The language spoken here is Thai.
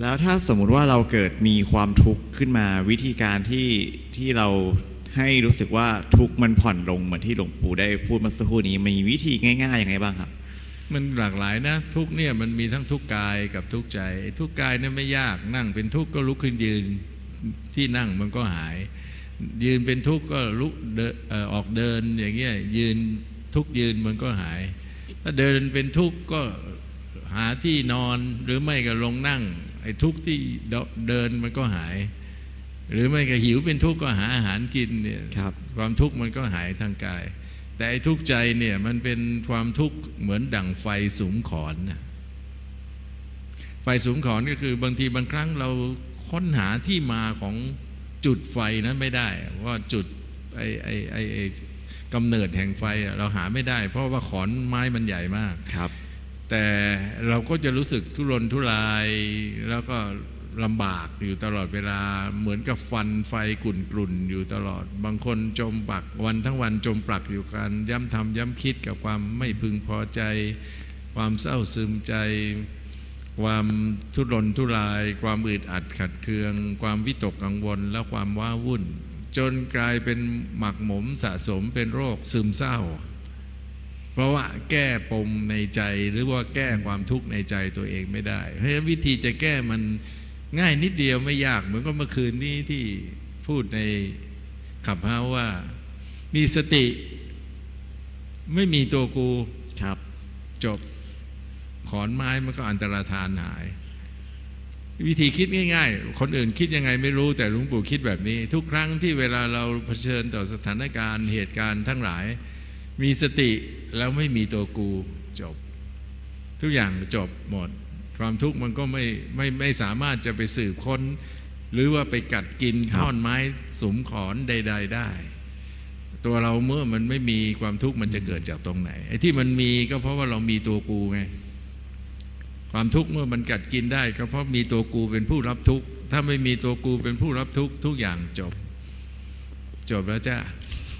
แล้วถ้าสมมุติว่าเราเกิดมีความทุกข์ขึ้นมาวิธีการที่ที่เราให้รู้สึกว่าทุกข์มันผ่อนลงเหมือนที่หลวงปู่ได้พูดมาสักครู่นี้มีวิธีง่ายๆยังไงบ้างครับ มันหลากหลายนะ ทุกข์เนี่ยมันมีทั้งทุกข์กายกับทุกข์ใจ ทุกข์กายเนี่ยไม่ยากนั่งเป็นทุกข์ก็ลุกขึ้นยืนที่นั่งมันก็หาย ยืนเป็นทุกข์ก็ลุกออกเดินอย่างเงี้ยยืนทุกยืนมันก็หาย ถ้าเดินเป็นทุกข์ก็หาที่นอนหรือไม่ก็ลงนั่ง ไอ้ทุกข์ที่เดินมันก็หาย หรือไม่ก็หิวเป็นทุกข์ก็หาอาหารกินเนี่ยครับความทุกข์มันก็หายทางกาย แต่ไอ้ทุกข์ใจเนี่ยมันเป็นความทุกข์เหมือนดั่งไฟสุมขอนนะไฟสุมขอนก็คือบางทีบางครั้งเราค้นหาที่มาของจุดไฟนั้นไม่ได้ว่าจุดไอ้ไอ้ไอ้ไอ้กำเนิดแห่งไฟอะเราหาไม่ได้ เพราะว่าขอนไม้มันใหญ่มากครับ แต่เราก็จะรู้สึกทุรนทุราย แล้วก็ลำบากอยู่ตลอดเวลา เหมือนกับฟันไฟกุ่นกลุ่นอยู่ตลอด บางคนจมปักวันทั้งวันจมปลักอยู่กัน ย้ำทำย้ำคิดกับความไม่พึงพอใจ ความเศร้าซึมใจ ความทุรนทุราย ความอึดอัดขัดเคือง ความวิตกกังวลและความว้าวุ่น จนกลายเป็นหมักหมมสะสมเป็นโรคซึมเศร้า เพราะว่าแก้ปมในใจหรือว่าแก้ความทุกข์ในใจตัวเองไม่ได้ เพราะฉะนั้นวิธีจะแก้มันง่ายนิดเดียวไม่ยาก เหมือนกับเมื่อคืนนี้ที่พูดในขับเฮาว่า มีสติ ไม่มีตัวกูครับ จบขอนไม้มันก็อันตรธานหาย วิธีคิดง่าย ๆ คนอื่นคิดยังไงไม่รู้แต่หลวงปู่คิดแบบนี้ ทุกครั้งที่เวลาเราเผชิญต่อสถานการณ์เหตุการณ์ทั้งหลาย มีสติแล้วไม่มีตัวกูจบ ทุกอย่างจบหมด ความทุกข์มันก็ไม่ไม่ไม่สามารถจะไปสืบค้น หรือว่าไปกัดกินครับท่อนไม้สุมขอนใด ๆ ได้ ตัวเราเมื่อมันไม่มีความทุกข์มันจะเกิดจากตรงไหนไอ้ที่มันมีก็เพราะว่าเรามีตัวกูไงความทุกข์เมื่อมันกัดกินได้ก็เพราะมีตัวกูเป็นผู้รับทุกข์ถ้าไม่มีตัวกูเป็นผู้รับทุกข์ทุกอย่างจบ จบแล้วจ้า